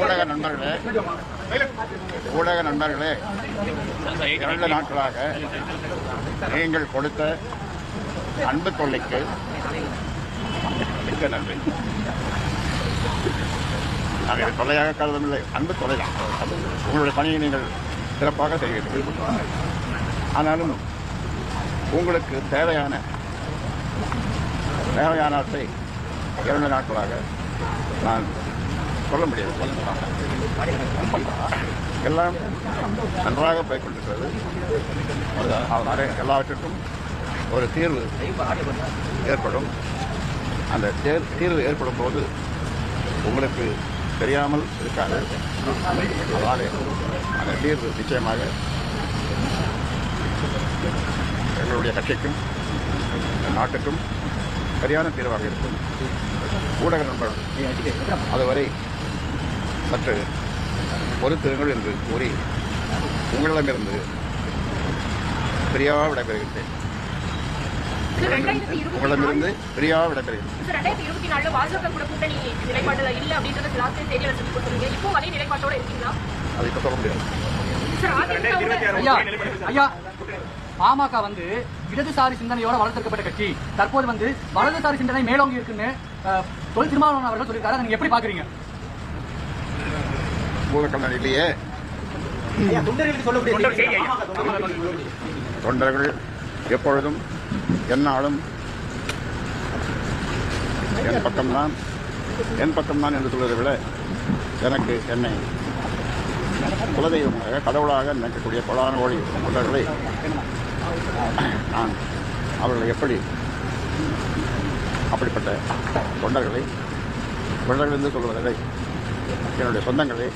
ஊடக நண்பர்களே ஊடக நண்பர்களே இரண்டு நாட்களாக நீங்கள் கொடுத்த அன்பு தொல்லைக்கு மிக்க நன்றி. நான் இதை தொல்லையாக கருதவில்லை. அன்பு தொலை தான் உங்களுடைய பணியை நீங்கள் சிறப்பாக செய்கிறீர்கள். ஆனாலும் உங்களுக்கு தேவையான தேவையானவற்றை இரண்டு நாட்களாக நான் சொல்ல முடியாது. எல்லாம் நன்றாக போய் எல்லாவற்றிற்கும் ஒரு தீர்வு ஏற்படும். அந்த தேர் தீர்வு ஏற்படும் போது உங்களுக்கு தெரியாமல் இருக்காது. அதனால அந்த தீர்வு நிச்சயமாக எங்களுடைய கட்சிக்கும் நாட்டுக்கும் சரியான தீர்வாக இருக்கும். ஊடக நண்பர்கள் அதுவரை சற்று பொறுத்திருங்கள் என்று கூறி உங்களிடமிருந்து பிரியாவா விடைபெறுகின்றேன். உங்களிடமிருந்து நிலைப்பாட்டோட இருக்கீங்களா? அதை இப்போ சொல்ல முடியாது. பாமக வந்து இடதுசாரி சிந்தனையோட வளர்த்தெடுக்கப்பட்ட கட்சி. தற்போது வந்து வலதுசாரி சிந்தனை மேலோங்கி இருக்குன்னு தொல் திருமாவளவன் அவர்கள் சொல்லியிருக்காரு. அதை நீங்க எப்படி பாக்குறீங்க இல்லையே. தொண்டர்கள் எப்பொழுதும் எந்நாளும் என் பக்கம்தான் என் பக்கம்தான் என்று சொல்வதை விட எனக்கு என்னை குலதெய்வமாக கடவுளாக நினைக்கக்கூடிய கோடான கோடி தொண்டர்களை நான் அவர்களை எப்படி அப்படிப்பட்ட தொண்டர்களை தொண்டர்கள் சொல்வதில்லை என்னுடைய சொந்தங்களை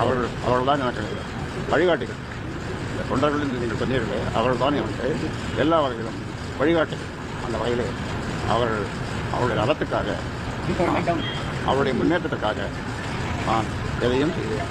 அவர்கள் அவர்கள்தான் எனக்கு வழிகாட்டிகள். இந்த தொண்டர்கள் என்று நீங்கள் சொன்னீர்களே அவர்கள்தான் எனக்கு எல்லா வகையிலும் வழிகாட்டிகள். அந்த வகையிலே அவர்கள் அவருடைய நலத்துக்காக அவருடைய முன்னேற்றத்துக்காக நான் எதையும் செய்வேன்.